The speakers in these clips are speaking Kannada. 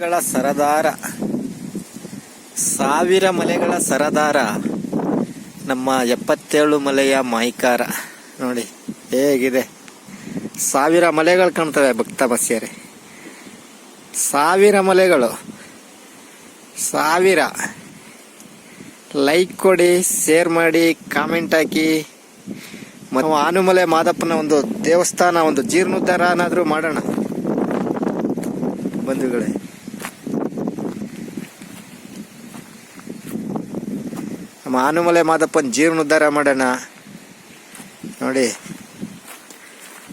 ಮಲೆಗಳ ಸರದಾರ, ಸಾವಿರ ಮಲೆಗಳ ಸರದಾರ, ನಮ್ಮ ಎಪ್ಪತ್ತೇಳು ಮಲೆಯ ಮಾಯಿಕಾರ. ನೋಡಿ, ಹೇಗಿದೆ? ಸಾವಿರ ಮಲೆಗಳು ಕಾಣ್ತವೆ ಭಕ್ತ ಬಸ್ಯರೆ. ಸಾವಿರ ಮಲೆಗಳು, ಸಾವಿರ. ಲೈಕ್ ಕೊಡಿ ಶೇರ್ ಮಾಡಿ ಕಾಮೆಂಟ್ ಹಾಕಿ. ಮತ್ತು ಆನುಮಲೆ ಮಾದಪ್ಪನ ಒಂದು ದೇವಸ್ಥಾನ, ಒಂದು ಜೀರ್ಣೋದ್ಧಾರ ಏನಾದರೂ ಮಾಡೋಣ. ಬಂಧುಗಳೇ. ನಮ್ಮ ಆನುಮಲೆ ಮಾದಪ್ಪನ ಜೀರ್ಣೋದ್ಧಾರ ಮಾಡೋಣ. ನೋಡಿ,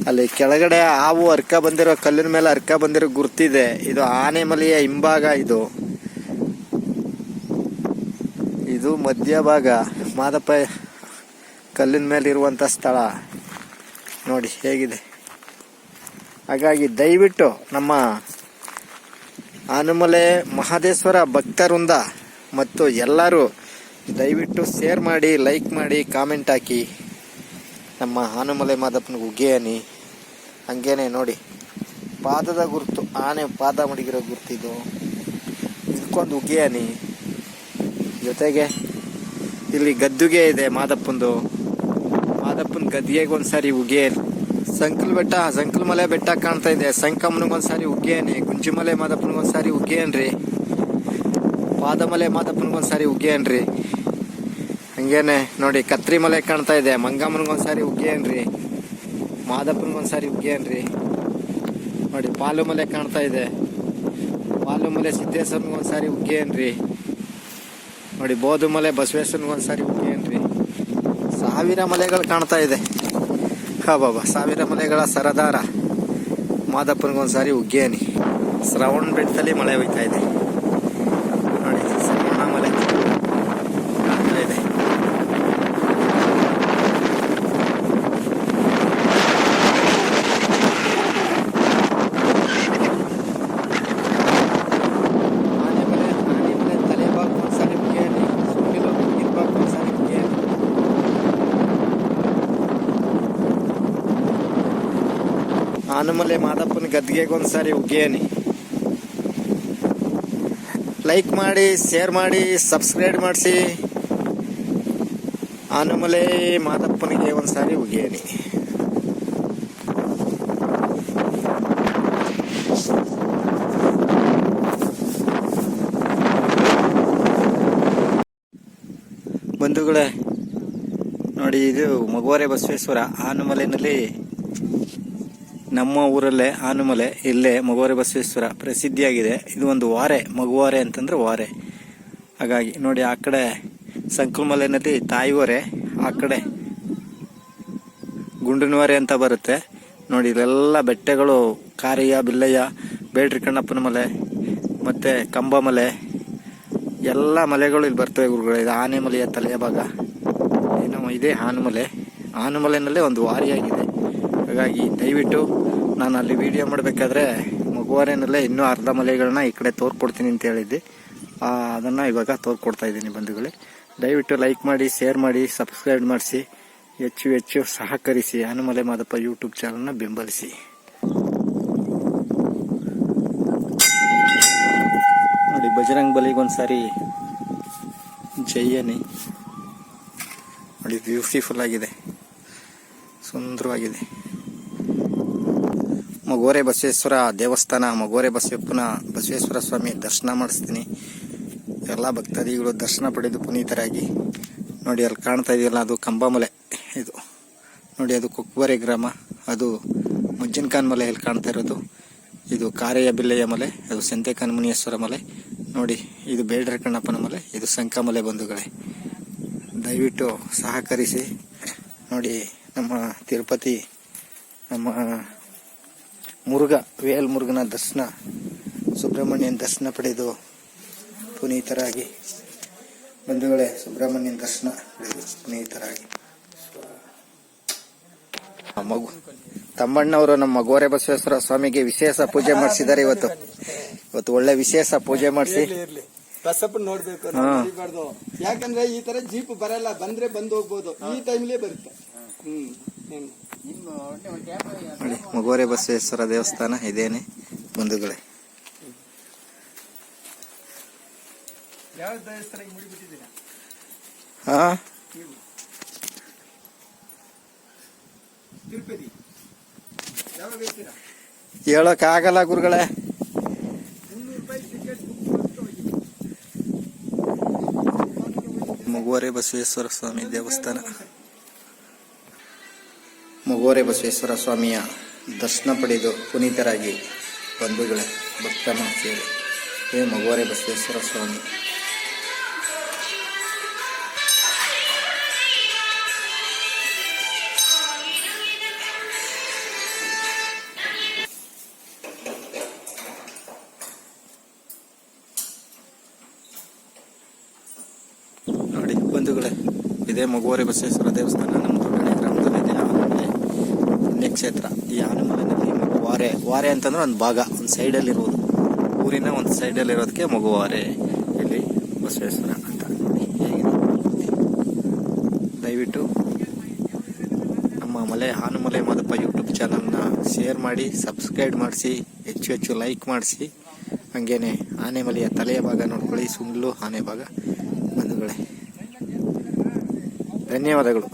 ಅಲ್ಲಿ ಕೆಳಗಡೆ ಹಾವು ಅರ್ಕ ಬಂದಿರೋ, ಕಲ್ಲಿನ ಮೇಲೆ ಅರ್ಕ ಬಂದಿರೋ ಗುರ್ತಿದೆ. ಇದು ಆನೆ ಮಲೆಯ ಹಿಂಭಾಗ ಇದು. ಇದು ಮಧ್ಯ ಭಾಗ ಮಾದಪ್ಪ ಕಲ್ಲಿನ ಮೇಲೆ ಇರುವಂತ ಸ್ಥಳ. ನೋಡಿ, ಹೇಗಿದೆ? ಹಾಗಾಗಿ ದಯವಿಟ್ಟು ನಮ್ಮ ಆನುಮಲೆ ಮಹದೇಶ್ವರ ಭಕ್ತರುಂದ ಮತ್ತು ಎಲ್ಲರೂ ದಯವಿಟ್ಟು ಶೇರ್ ಮಾಡಿ ಲೈಕ್ ಮಾಡಿ ಕಾಮೆಂಟ್ ಹಾಕಿ. ನಮ್ಮ ಆನುಮಲೆ ಮಾದಪ್ಪನಿಗೆ ಉಗ್ಗೆಯನಿ. ಹಂಗೇನೆ ನೋಡಿ. ಪಾದದ ಗುರುತು, ಆನೆ ಪಾದ ಮಡಗಿರೋ ಗುರುತಿದು. ಇದಕ್ಕೊಂದು ಉಗ್ಗೆಯನಿ. ಜೊತೆಗೆ ಇಲ್ಲಿ ಗದ್ದುಗೆ ಇದೆ ಮಾದಪ್ಪಂದು. ಮಾದಪ್ಪನ ಗದ್ದಿಗೆಗೆ ಒಂದ್ಸಾರಿ ಉಗ್ಗೆಯನಿ. ಸಂಕಲ್ ಬೆಟ್ಟ, ಸಂಕಲ್ ಮಲೆ ಬೆಟ್ಟ ಕಾಣ್ತಾ ಇದೆ. ಸಂಕಮ್ಮನಿಗೊಂದ್ಸಾರಿ ಉಗ್ಗೇನಿ ಗುಂಜಿಮಲೆ ಮಾದಪ್ಪನಿಗೊಂದ್ಸಾರಿ ಉಗ್ಗೆಯನ್ರಿ. ಪಾದಮಲೆ ಮಾದಪ್ಪನಿಗೊಂದ್ಸಾರಿ ಉಗ್ಗೇನ್ರಿ. ಹಂಗೇನೆ ನೋಡಿ, ಕತ್ರಿ ಮಲೆ ಕಾಣ್ತಾ ಇದೆ. ಮಂಗಮ್ಮನಿಗೊಂದ್ಸಾರಿ ಉಗ್ಗೇನ್ರಿ. ಮಾದಪ್ಪನಿಗೊಂದ್ಸಾರಿ ಉಗ್ಗೇನ್ರಿ. ನೋಡಿ, ಪಾಲು ಮಲೆ ಕಾಣ್ತಾ ಇದೆ. ಪಾಲು ಮಲೆ ಸಿದ್ದೇಶ್ವರನಿಗೊಂದ್ಸಾರಿ ಉಗ್ಗೇನ್ರಿ. ನೋಡಿ ಬೋಧು ಮಲೆ ಬಸವೇಶ್ವರನಿಗೊಂದ್ಸಾರಿ ಉಗ್ಗೇನ್ರಿ. ಸಾವಿರ ಮಲೆಗಳು ಕಾಣ್ತಾ ಇದೆ. ಹಾ ಬಾಬಾ, ಸಾವಿರ ಮಲೆಗಳ ಸರದಾರ ಮಾದಪ್ಪನಿಗೊಂದ್ಸಾರಿ ಉಗ್ಗೇನಿ. ಶ್ರವಣ ಬೆಟ್ಟದಲ್ಲಿ ಮಳೆ ಹೋಯ್ತಾ ಇದೆ ನೋಡಿ ಶ್ರವಣ ಮಲೆ ಕಾಣ್ತಾ ಇದೆ ಆನೆ ಮಲೆ ಆನೆ ಮಲೆ ತಲೆ ಭಾಗ ಒಂದ್ಸಾರಿ ಉಗ್ಗೇನಿ ಸುಮ್ಮಿಲು ಹಿಂಭಾಗ ಒಂದ್ಸಾರಿ ಉಗ್ಗೇನಿ ಆನಮಲೆ ಮಾದಪ್ಪನ ಗದ್ದಿಗೆಗೆ ಒಂದ್ಸಾರಿ ಉಗ್ಗೇನಿ ಲೈಕ್ ಮಾಡಿ ಶೇರ್ ಮಾಡಿ ಸಬ್ಸ್ಕ್ರೈಬ್ ಮಾಡಿಸಿ. ಆನಮಲೆ ಮಾದಪ್ಪನಿಗೆ ಒಂದ್ಸಾರಿ ಉಗ್ಗೇನಿ ಬಂಧುಗಳೇ, ನೋಡಿ ಇದು ಮಗುವರೆ ಬಸವೇಶ್ವರ ಆನುಮಲೆನಲ್ಲಿ ನಮ್ಮ ಊರಲ್ಲೇ, ಆನುಮಲೆ, ಇಲ್ಲೇ ಮಗುವಾರೆ ಬಸವೇಶ್ವರ ಪ್ರಸಿದ್ಧಿಯಾಗಿದೆ. ಇದು ಒಂದು ವಾರೆ, ಮಗುವಾರೆ ಅಂತಂದ್ರೆ ವಾರೆ. ಹಾಗಾಗಿ ನೋಡಿ ಆ ಕಡೆ ಸಂಕುಲ್ಮಲೆನಲ್ಲಿ ತಾಯಿವರೆ, ಆ ಕಡೆ ಗುಂಡಿನವಾರೆ ಅಂತ ಬರುತ್ತೆ. ನೋಡಿ ಇಲ್ಲೆಲ್ಲ ಬೆಟ್ಟಗಳು ಕಾರಿಯ ಬಿಲ್ಲಯ್ಯ, ಬೇಡ್ರಿ ಕಣ್ಣಪ್ಪನ ಮಲೆ, ಮತ್ತೆ ಕಂಬ ಮಲೆ ಎಲ್ಲ ಮಲೆಗಳು ಇಲ್ಲಿ ಬರ್ತವೆ ಗುರುಗಳು. ಇದು ಆನೆ ಮಲೆಯ ತಲೆಯ ಭಾಗ. ಏನು ಇದೇ ಆನುಮಲೆ. ಆನುಮಲೆಯಲ್ಲೇ ಒಂದು ವಾರಿಯಾಗಿದೆ. ಹಾಗಾಗಿ ದಯವಿಟ್ಟು ನಾನು ಅಲ್ಲಿ ವಿಡಿಯೋ ಮಾಡಬೇಕಾದ್ರೆ ಮಗುವಾರೇನಲ್ಲೇ ಇನ್ನೂ ಅರ್ಧ ಮಲೆಗಳನ್ನ ಈ ಕಡೆ ತೋರ್ಕೊಡ್ತೀನಿ ಅಂತ ಹೇಳಿದ್ದೆ. ಅದನ್ನು ಇವಾಗ ತೋರ್ಕೊಡ್ತಾ ಇದ್ದೀನಿ ಬಂಧುಗಳೇ. ದಯವಿಟ್ಟು ಲೈಕ್ ಮಾಡಿ ಶೇರ್ ಮಾಡಿ ಸಬ್ಸ್ಕ್ರೈಬ್ ಮಾಡಿಸಿ. ಹೆಚ್ಚು ಹೆಚ್ಚು ಸಹಕರಿಸಿ ಹನುಮಲೆ ಮಾದಪ್ಪ ಯೂಟ್ಯೂಬ್ ಚಾನಲ್ನ ಬೆಂಬಲಿಸಿ. ನೋಡಿ, ಬಜರಂಗ್ ಬಲಿಗೊಂದ್ಸಾರಿ ಜೈಯನಿ. ನೋಡಿ ಬ್ಯೂಟಿಫುಲ್ ಆಗಿದೆ. ಸುಂದರವಾಗಿದೆ. ಮಗೋರೆ ಬಸವೇಶ್ವರ ದೇವಸ್ಥಾನ, ಮಗೋರೆ ಬಸವಪ್ಪನ ಬಸವೇಶ್ವರ ಸ್ವಾಮಿ ದರ್ಶನ ಮಾಡಿಸ್ತೀನಿ. ಎಲ್ಲ ಭಕ್ತಾದಿಗಳು ದರ್ಶನ ಪಡೆದು ಪುನೀತರಾಗಿ. ನೋಡಿ, ಅಲ್ಲಿ ಕಾಣ್ತಾ ಇದೆಯಲ್ಲ, ಅದು ಕಂಬಮಲೆ. ಇದು ನೋಡಿ, ಅದು ಕುಕ್ಬರೆ ಗ್ರಾಮ. ಅದು ಮುಜ್ಜಿನಖಾನ್ ಮಲೆ ಇಲ್ಲಿ ಕಾಣ್ತಾ ಇರೋದು. ಇದು ಕಾರೆಯ ಬಿಲ್ಲೆಯ ಮಲೆ, ಅದು ಸಂತೆ ಮುನಿಯೇಶ್ವರ ಮಲೆ. ನೋಡಿ, ಇದು ಬೇಡ್ರ ಕಣ್ಣಪ್ಪನ ಮಲೆ, ಇದು ಸಂಕಮಲೆ ಬಂಧುಗಳೇ. ದಯವಿಟ್ಟು ಸಹಕರಿಸಿ. ನೋಡಿ, ನಮ್ಮ ತಿರುಪತಿ, ನಮ್ಮ ಮುರುಘ ವೇಲ್ ಮುರುಗನ ದರ್ಶನ ಸುಬ್ರಹ್ಮಣ್ಯನ ದರ್ಶನ ಪಡೆದು ಪುನೀತರಾಗಿ. ಬಂಧುಗಳೇ ಸುಬ್ರಹ್ಮಣ್ಯನ ದರ್ಶನ ಪಡೆದು ಪುನೀತರಾಗಿ. ಮಗು ತಮ್ಮಣ್ಣವರು ನಮ್ಮ ಗೋರೆ ಬಸವೇಶ್ವರ ಸ್ವಾಮಿಗೆ ವಿಶೇಷ ಪೂಜೆ ಮಾಡಿಸಿದ್ದಾರೆ ಇವತ್ತು. ಇವತ್ತು ಒಳ್ಳೆ ವಿಶೇಷ ಪೂಜೆ ಮಾಡಿಸಿ. ಬಸಪ್ಪನ್ ನೋಡ್ಬೇಕು. ಯಾಕಂದ್ರೆ ಈ ತರ ಜೀಪ್ ಬರಲ್ಲ ಬಂದ್ರೆ ಬಂದು ಹೋಗ್ಬೋದು. ಈ ಟೈಮ್ಲೇ ಬರುತ್ತೆ. ಹ್ಮ್? ನೋಡಿ, ಮಗೋರೆ ಬಸವೇಶ್ವರ ದೇವಸ್ಥಾನ ಇದೇನೆ ಬಂಧುಗಳೇ. ಯಾವ ದೇವಸ್ಥಾನಕ್ಕೆ ಮುಡಿಬಿಟ್ಟಿದ್ದೀರಾ ಹಾ ನೀವು ತಿರುಪತಿ ಯಾವಾಗ ಹೋಗ್ತೀರಾ ಹೇಳೋಕ್ಕಾಗಲ್ಲ ಗುರುಗಳೇ. ಮಗುವರೆ ಬಸವೇಶ್ವರ ಸ್ವಾಮಿ ದೇವಸ್ಥಾನ. ಮಗುವರೆ ಬಸವೇಶ್ವರ ಸ್ವಾಮಿಯ ದರ್ಶನ ಪಡೆದು ಪುನೀತರಾಗಿ ಬಂಧುಗಳೇ ಭಕ್ತ ಸೇರಿ. ಹೇ ಮಗುವರೆ ಬಸವೇಶ್ವರ ಸ್ವಾಮಿ. ನೋಡಿ ಬಂಧುಗಳೇ, ಇದೇ ಮಗುವರೆ ಬಸವೇಶ್ವರ ದೇವಸ್ಥಾನ ನಮ್ಮ ಪುಣ್ಯಕ್ಷೇತ್ರ ಈ ಆನಮಲೆನಲ್ಲಿ ಮಗುವಾರೆ ವಾರೆ ಅಂತಂದ್ರೆ ಒಂದು ಭಾಗ, ಒಂದು ಇರೋದು. ಊರಿನ ಒಂದು ಸೈಡಲ್ಲಿ ಇರೋದಕ್ಕೆ ಮಗುವಾರೆ ಇಲ್ಲಿ ಬಸವೇಶ್ವರ ಅಂತ. ದಯವಿಟ್ಟು ನಮ್ಮ ಮಲೆ, ಹಾನುಮಲೆ ಮಾದಪ್ಪ ಯೂಟ್ಯೂಬ್ ಚಾನಲ್ನ ಶೇರ್ ಮಾಡಿ ಸಬ್ಸ್ಕ್ರೈಬ್ ಮಾಡಿಸಿ, ಹೆಚ್ಚು ಹೆಚ್ಚು ಲೈಕ್ ಮಾಡಿಸಿ. ಹಾಗೇನೆ ಆನೆಮಲೆಯ ತಲೆಯ ಭಾಗ ನೋಡ್ಕೊಳ್ಳಿ ಸುಂಡ್ಲು ಆನೆ ಭಾಗ ಬಂಧುಗಳೇ. ಧನ್ಯವಾದಗಳು.